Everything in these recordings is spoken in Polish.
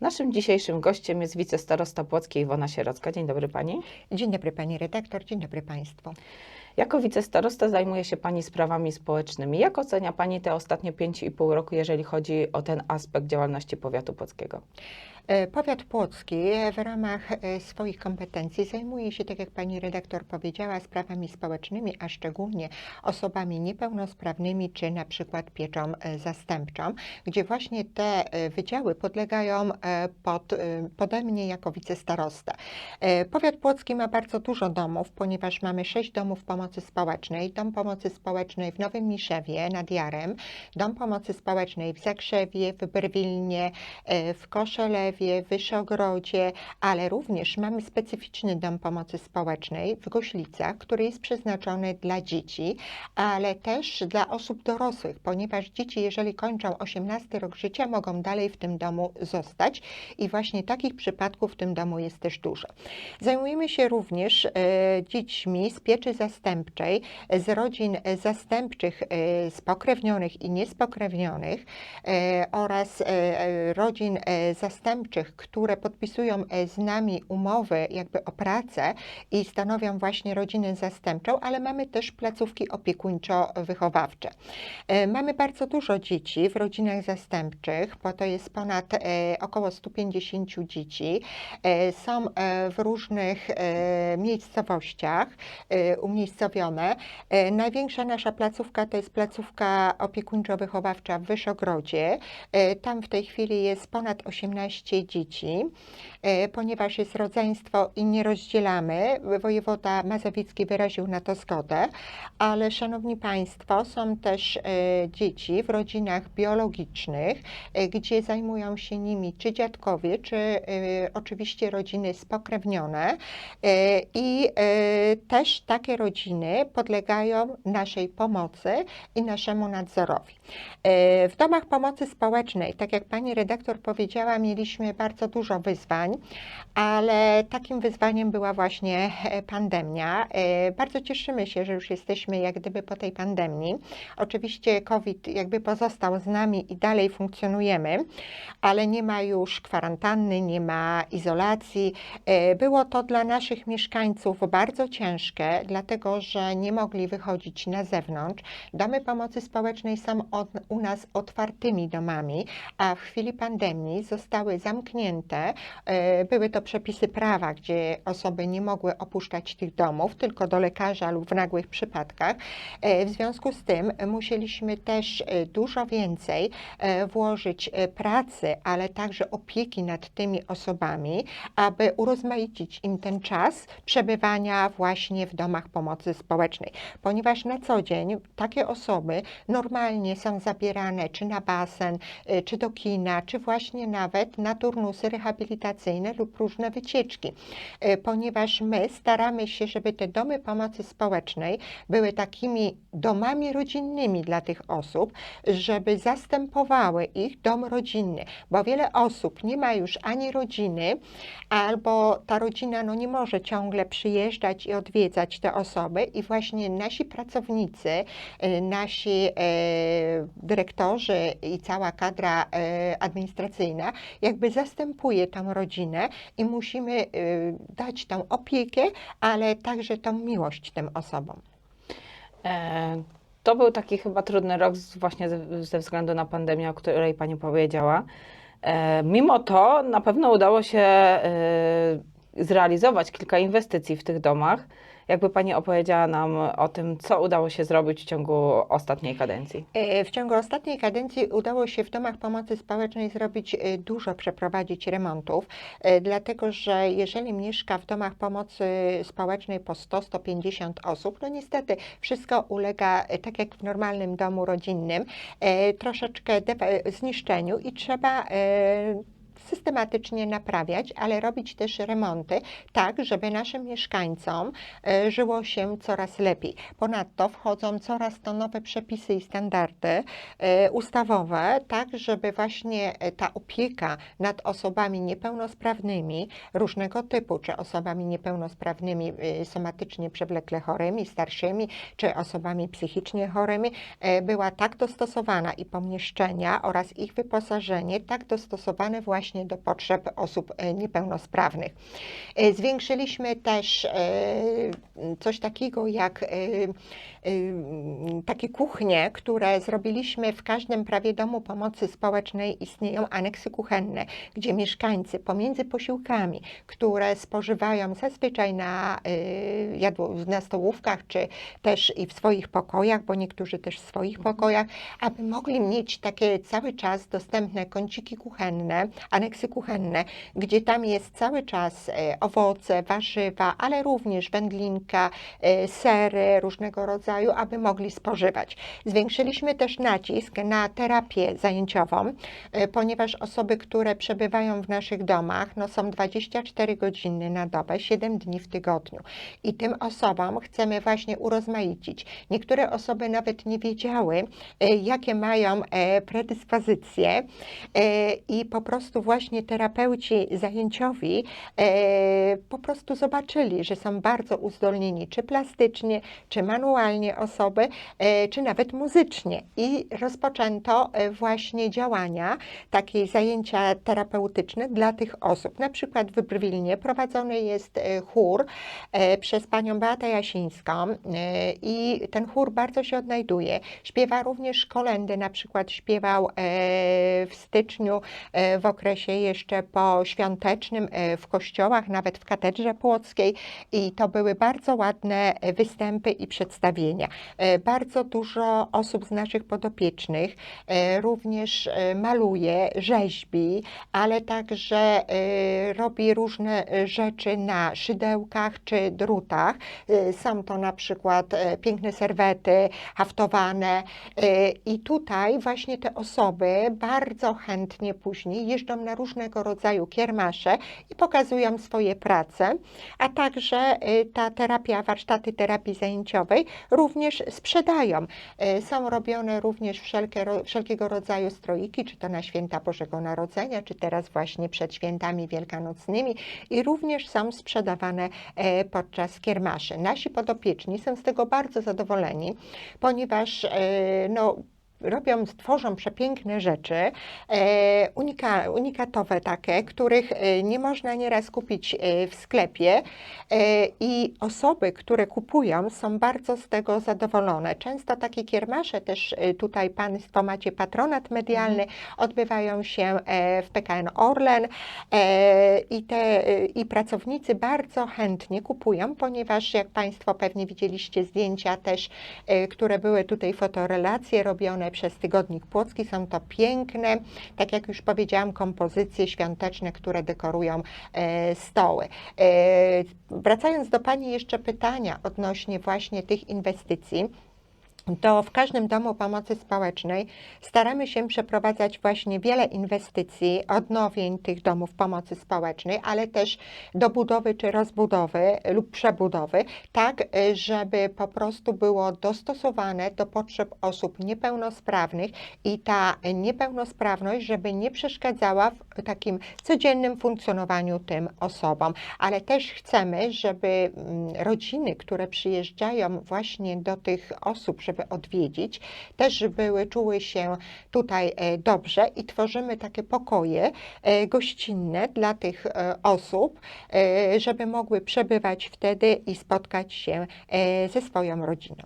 Naszym dzisiejszym gościem jest wicestarosta Płockiej Iwona Sierocka. Dzień dobry Pani. Dzień dobry Pani redaktor, dzień dobry Państwu. Jako wicestarosta zajmuje się Pani sprawami społecznymi. Jak ocenia Pani te ostatnie 5,5 roku, jeżeli chodzi o ten aspekt działalności powiatu płockiego? E, Powiat Płocki w ramach e, swoich kompetencji zajmuje się, tak jak Pani redaktor powiedziała, sprawami społecznymi, a szczególnie osobami niepełnosprawnymi czy na przykład pieczą e, zastępczą, gdzie właśnie te wydziały podlegają pod, pode mnie jako wicestarosta. Powiat Płocki ma bardzo dużo domów, ponieważ mamy sześć domów pomocy społecznej. Dom pomocy społecznej w Nowym Miszewie nad Jarem, Dom pomocy społecznej w Zakrzewie, w Brwilnie, e, w Koszelewie, w Wyszogrodzie, ale również mamy specyficzny dom pomocy społecznej w Goślicach, który jest przeznaczony dla dzieci, ale też dla osób dorosłych, ponieważ dzieci, jeżeli kończą 18 rok życia, mogą dalej w tym domu zostać i właśnie takich przypadków w tym domu jest też dużo. Zajmujemy się również e, dziećmi z pieczy zastępczej, z rodzin zastępczych, e, spokrewnionych i niespokrewnionych e, oraz e, e, rodzin e, które podpisują e, z nami umowy jakby o pracę i stanowią właśnie rodzinę zastępczą, ale mamy też placówki opiekuńczo-wychowawcze. E, Mamy bardzo dużo dzieci w rodzinach zastępczych, bo to jest ponad e, około 150 dzieci. Są w różnych miejscowościach umiejscowione. Największa nasza placówka to jest placówka opiekuńczo-wychowawcza w Wyszogrodzie. Tam w tej chwili jest ponad 18 dzieci, e, ponieważ jest rodzeństwo i nie rozdzielamy. Wojewoda Mazowiecki wyraził na to zgodę, ale szanowni Państwo, są też e, dzieci w rodzinach biologicznych, e, gdzie zajmują się nimi czy dziadkowie, czy oczywiście rodziny spokrewnione i też takie rodziny podlegają naszej pomocy i naszemu nadzorowi. W domach pomocy społecznej, tak jak pani redaktor powiedziała, mieliśmy bardzo dużo wyzwań, ale takim wyzwaniem była właśnie e, pandemia. E, Bardzo cieszymy się, że już jesteśmy jak gdyby po tej pandemii. Oczywiście COVID jakby pozostał z nami i dalej funkcjonujemy, ale nie ma już kwarantanny, nie ma izolacji. E, Było to dla naszych mieszkańców bardzo ciężkie, dlatego że nie mogli wychodzić na zewnątrz. Domy pomocy społecznej są od, u nas otwartymi domami, a w chwili pandemii zostały zamknięte. E, Były to przepisy prawa, gdzie osoby nie mogły opuszczać tych domów, tylko do lekarza lub w nagłych przypadkach. E, W związku z tym musieliśmy też e, dużo więcej włożyć pracy, ale także opieki nad tymi osobami, aby urozmaicić im ten czas przebywania właśnie w domach pomocy społecznej, ponieważ na co dzień takie osoby normalnie są zabierane czy na basen, czy do kina, czy właśnie nawet na turnusy rehabilitacyjne lub różne wycieczki, Y, ponieważ my staramy się, żeby te domy pomocy społecznej były takimi domami rodzinnymi dla tych osób, żeby zastępowały ich dom rodzinny, bo wiele osób nie ma już ani rodziny, albo ta rodzina no, nie może ciągle przyjeżdżać i odwiedzać te osoby. I właśnie nasi pracownicy, y, nasi e, dyrektorzy i cała kadra e, administracyjna jakby zastępuje tą rodzinę i musimy y, dać tą opiekę, ale także tą miłość tym osobom. E, to był taki chyba trudny rok właśnie ze, względu na pandemię, o której Pani powiedziała. E, mimo to na pewno udało się e, zrealizować kilka inwestycji w tych domach. Jakby Pani opowiedziała nam o tym, co udało się zrobić w ciągu ostatniej kadencji. E, W ciągu ostatniej kadencji udało się w domach pomocy społecznej zrobić e, dużo, przeprowadzić remontów, e, dlatego że jeżeli mieszka w domach pomocy społecznej po 100-150 osób, no niestety wszystko ulega, tak jak w normalnym domu rodzinnym, troszeczkę zniszczeniu i trzeba systematycznie naprawiać, ale robić też remonty, tak, żeby naszym mieszkańcom e, żyło się coraz lepiej. Ponadto wchodzą coraz to nowe przepisy i standardy e, ustawowe, tak, żeby właśnie e, ta opieka nad osobami niepełnosprawnymi różnego typu, czy osobami niepełnosprawnymi somatycznie przewlekle chorymi, starszymi, czy osobami psychicznie chorymi, była tak dostosowana i pomieszczenia oraz ich wyposażenie tak dostosowane właśnie do potrzeb osób e, niepełnosprawnych. E, Zwiększyliśmy też e, coś takiego jak takie kuchnie, które zrobiliśmy w każdym prawie domu pomocy społecznej. Istnieją aneksy kuchenne, gdzie mieszkańcy pomiędzy posiłkami, które spożywają zazwyczaj na, jadło, na stołówkach, czy też i w swoich pokojach, bo niektórzy też w swoich pokojach, aby mogli mieć takie cały czas dostępne kąciki kuchenne, aneksy kuchenne, gdzie tam jest cały czas e, owoce, warzywa, ale również wędlinka, e, sery różnego rodzaju, aby mogli spożywać. Zwiększyliśmy też nacisk na terapię zajęciową, e, ponieważ osoby, które przebywają w naszych domach, no są 24 godziny na dobę, 7 dni w tygodniu. I tym osobom chcemy właśnie urozmaicić. Niektóre osoby nawet nie wiedziały, jakie mają predyspozycje i po prostu właśnie terapeuci zajęciowi e, po prostu zobaczyli, że są bardzo uzdolnieni, czy plastycznie, czy manualnie osoby, e, czy nawet muzycznie. I rozpoczęto e, właśnie działania, takie zajęcia terapeutyczne dla tych osób. Na przykład w Brwilnie prowadzony jest chór przez panią Beatę Jasińską i ten chór bardzo się odnajduje. Śpiewa również kolendy, na przykład śpiewał w styczniu w okresie jeszcze poświątecznym e, w kościołach, nawet w katedrze płockiej i to były bardzo ładne e, występy i przedstawienia. E, Bardzo dużo osób z naszych podopiecznych również maluje, rzeźbi, ale także robi różne rzeczy na szydełkach czy drutach. Są to na przykład piękne serwety haftowane i tutaj właśnie te osoby bardzo chętnie później jeżdżą na różnego rodzaju kiermasze i pokazują swoje prace, a także e, ta terapia, warsztaty terapii zajęciowej również sprzedają. E, Są robione również wszelkie, wszelkiego rodzaju stroiki, czy to na święta Bożego Narodzenia, czy teraz właśnie przed świętami wielkanocnymi i również są sprzedawane e, podczas kiermaszy. Nasi podopieczni są z tego bardzo zadowoleni, ponieważ no, robią, tworzą przepiękne rzeczy, e, unika, unikatowe takie, których e, nie można nieraz kupić e, w sklepie i osoby, które kupują są bardzo z tego zadowolone. Często takie kiermasze też tutaj Państwo macie patronat medialny, odbywają się w PKN Orlen i, te, i pracownicy bardzo chętnie kupują, ponieważ jak Państwo pewnie widzieliście zdjęcia też, które były tutaj fotorelacje robione przez Tygodnik Płocki, są to piękne, tak jak już powiedziałam, kompozycje świąteczne, które dekorują e, stoły. E, wracając do Pani jeszcze pytania odnośnie właśnie tych inwestycji, to w każdym domu pomocy społecznej staramy się przeprowadzać właśnie wiele inwestycji, odnowień tych domów pomocy społecznej, ale też dobudowy czy rozbudowy lub przebudowy, tak żeby po prostu było dostosowane do potrzeb osób niepełnosprawnych i ta niepełnosprawność, żeby nie przeszkadzała w takim codziennym funkcjonowaniu tym osobom. Ale też chcemy, żeby mm, rodziny, które przyjeżdżają właśnie do tych osób, żeby odwiedzić, też były, czuły się tutaj e, dobrze i tworzymy takie pokoje e, gościnne dla tych e, osób, żeby mogły przebywać wtedy i spotkać się ze swoją rodziną.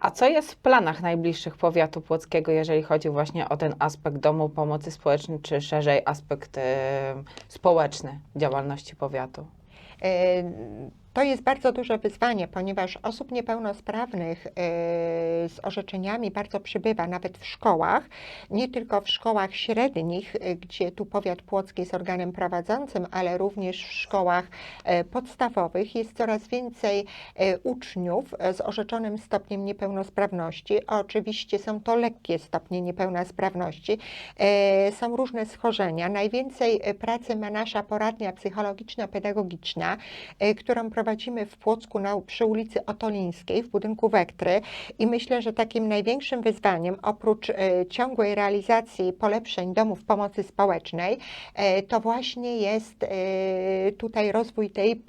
A co jest w planach najbliższych powiatu płockiego, jeżeli chodzi właśnie o ten aspekt domu pomocy społecznej, czy szerzej aspekt e, społeczny działalności powiatu? E, To jest bardzo duże wyzwanie, ponieważ osób niepełnosprawnych e, z orzeczeniami bardzo przybywa, nawet w szkołach, nie tylko w szkołach średnich, e, gdzie tu powiat płocki jest organem prowadzącym, ale również w szkołach e, podstawowych jest coraz więcej uczniów z orzeczonym stopniem niepełnosprawności. Oczywiście są to lekkie stopnie niepełnosprawności, są różne schorzenia. Najwięcej pracy ma nasza poradnia psychologiczno-pedagogiczna, którą prowadzimy prowadzimy w Płocku na, przy ulicy Otolińskiej w budynku Wektry i myślę, że takim największym wyzwaniem oprócz e, ciągłej realizacji polepszeń domów pomocy społecznej e, to właśnie jest e, tutaj rozwój tej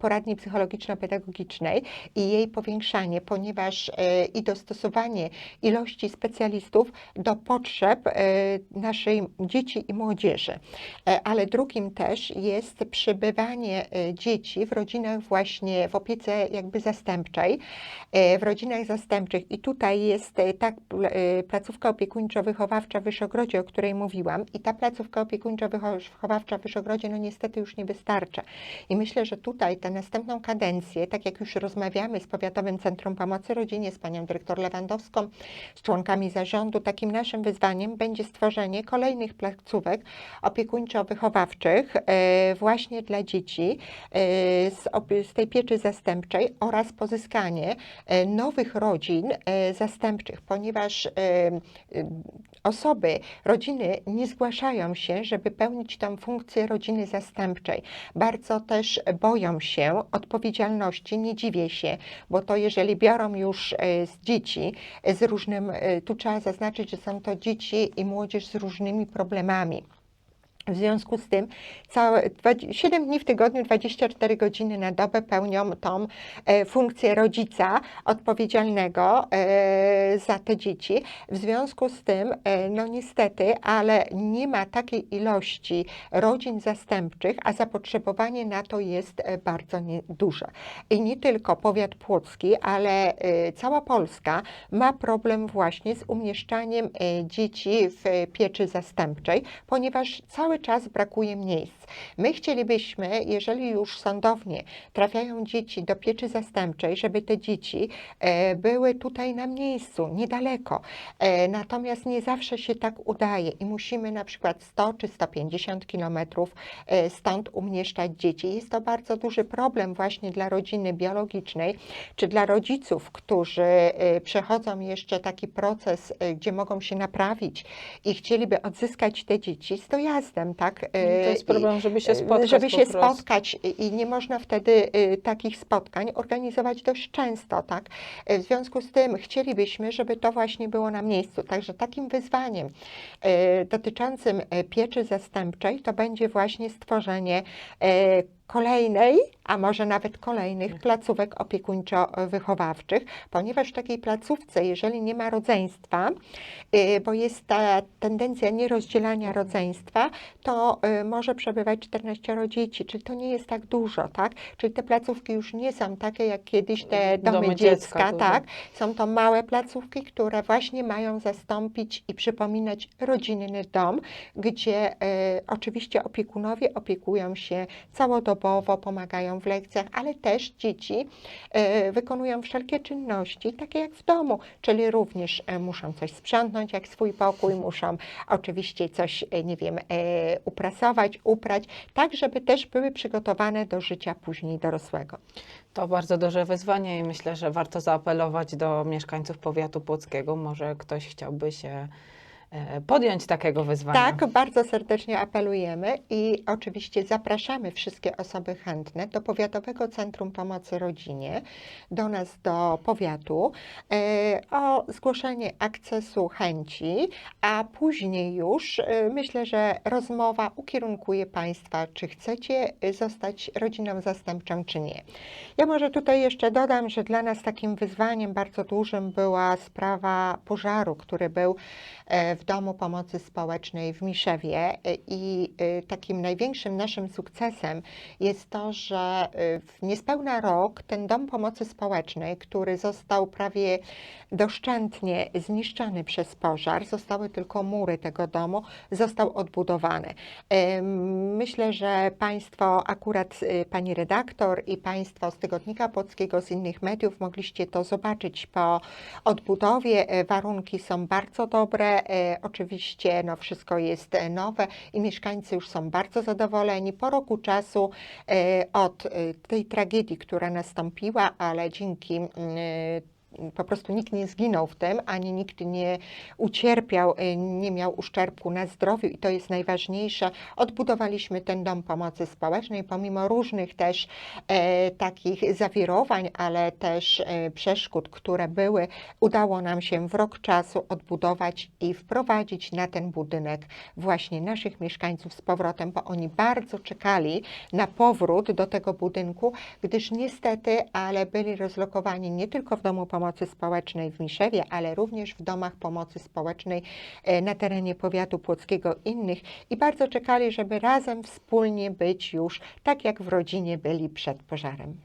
poradni psychologiczno-pedagogicznej i jej powiększanie, ponieważ i dostosowanie ilości specjalistów do potrzeb naszej dzieci i młodzieży. Ale drugim też jest przybywanie dzieci w rodzinach właśnie w opiece jakby zastępczej, e, w rodzinach zastępczych i tutaj jest e, pl- e, placówka opiekuńczo-wychowawcza w Wyszogrodzie, o której mówiłam i ta placówka opiekuńczo-wychowawcza w Wyszogrodzie no niestety już nie wystarcza. I myślę, że tutaj tę następną kadencję, tak jak już rozmawiamy z Powiatowym Centrum Pomocy Rodzinie, z panią dyrektor Lewandowską, z członkami zarządu, takim naszym wyzwaniem będzie stworzenie kolejnych placówek opiekuńczo-wychowawczych właśnie dla dzieci z, z tej pieczy zastępczej oraz pozyskanie e, nowych rodzin e, zastępczych, ponieważ e, osoby, rodziny nie zgłaszają się, żeby pełnić tą funkcję rodziny zastępczej. Bardzo też boją się odpowiedzialności, nie dziwię się, bo to jeżeli biorą już z dzieci z różnym, tu trzeba zaznaczyć, że są to dzieci i młodzież z różnymi problemami. W związku z tym całe, 7 dni w tygodniu, 24 godziny na dobę pełnią tą e, funkcję rodzica odpowiedzialnego e, za te dzieci. W związku z tym, e, no niestety, ale nie ma takiej ilości rodzin zastępczych, a zapotrzebowanie na to jest bardzo duże. I nie tylko powiat płocki, ale cała Polska ma problem właśnie z umieszczaniem dzieci w pieczy zastępczej, ponieważ cały czas brakuje miejsc. My chcielibyśmy, jeżeli już sądownie trafiają dzieci do pieczy zastępczej, żeby te dzieci e, były tutaj na miejscu, niedaleko. E, Natomiast nie zawsze się tak udaje i musimy na przykład 100 czy 150 kilometrów e, stąd umieszczać dzieci. Jest to bardzo duży problem właśnie dla rodziny biologicznej, czy dla rodziców, którzy przechodzą jeszcze taki proces, gdzie mogą się naprawić i chcieliby odzyskać te dzieci z dojazdem, tak? E, To jest i- problem, żeby się spotkać żeby się spotkać i nie można wtedy y, takich spotkań organizować dość często, tak? Y, W związku z tym chcielibyśmy, żeby to właśnie było na miejscu. Także takim wyzwaniem y, dotyczącym y, pieczy zastępczej to będzie właśnie stworzenie y, kolejnej, a może nawet kolejnych placówek opiekuńczo-wychowawczych, ponieważ w takiej placówce, jeżeli nie ma rodzeństwa, y, bo jest ta tendencja nierozdzielania rodzeństwa, to y, może przebywać 14 dzieci, czyli to nie jest tak dużo, tak? Czyli te placówki już nie są takie jak kiedyś te domy, Domy dziecka, dziecka duże. tak? Są to małe placówki, które właśnie mają zastąpić i przypominać rodzinny dom, gdzie e, oczywiście opiekunowie opiekują się całodobowo, pomagają w lekcjach, ale też dzieci e, wykonują wszelkie czynności, takie jak w domu, czyli również e, muszą coś sprzątnąć, jak swój pokój, muszą oczywiście coś, e, nie wiem, uprasować, uprać, tak żeby też były przygotowane do życia później dorosłego. To bardzo duże wyzwanie i myślę, że warto zaapelować do mieszkańców powiatu płockiego. Może ktoś chciałby się podjąć takiego wyzwania. Tak, bardzo serdecznie apelujemy i oczywiście zapraszamy wszystkie osoby chętne do Powiatowego Centrum Pomocy Rodzinie, do nas do powiatu e, o zgłoszenie akcesu chęci, a później już e, myślę, że rozmowa ukierunkuje Państwa, czy chcecie e, zostać rodziną zastępczą, czy nie. Ja może tutaj jeszcze dodam, że dla nas takim wyzwaniem bardzo dużym była sprawa pożaru, który był e, w Domu Pomocy Społecznej w Miszewie i e, takim największym naszym sukcesem jest to, że e, w niespełna rok ten Dom Pomocy Społecznej, który został prawie doszczętnie zniszczony przez pożar, zostały tylko mury tego domu, został odbudowany. Myślę, że Państwo, akurat y, Pani redaktor i Państwo z Tygodnika Polskiego, z innych mediów mogliście to zobaczyć po odbudowie. Warunki są bardzo dobre, oczywiście no, wszystko jest e, nowe i mieszkańcy już są bardzo zadowoleni. Po roku czasu e, od e, tej tragedii, która nastąpiła, ale dzięki mm, po prostu nikt nie zginął w tym, ani nikt nie ucierpiał, y, nie miał uszczerbku na zdrowiu i to jest najważniejsze. Odbudowaliśmy ten dom pomocy społecznej pomimo różnych też e, takich zawirowań, ale też e, przeszkód, które były. Udało nam się w rok czasu odbudować i wprowadzić na ten budynek właśnie naszych mieszkańców z powrotem, bo oni bardzo czekali na powrót do tego budynku, gdyż niestety, ale byli rozlokowani nie tylko w Domu Pomocy Społecznej w Miszewie, ale również w domach pomocy społecznej e, na terenie powiatu płockiego innych i bardzo czekali, żeby razem wspólnie być już tak, jak w rodzinie byli przed pożarem.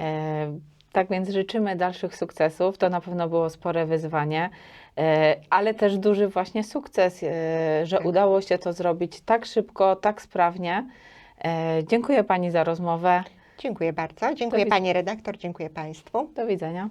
E, Tak więc życzymy dalszych sukcesów. To na pewno było spore wyzwanie, e, ale też duży właśnie sukces, e, że Tak. udało się to zrobić tak szybko, tak sprawnie. Dziękuję Pani za rozmowę. Dziękuję bardzo. Dziękuję. Pani redaktor, dziękuję Państwu. Do widzenia.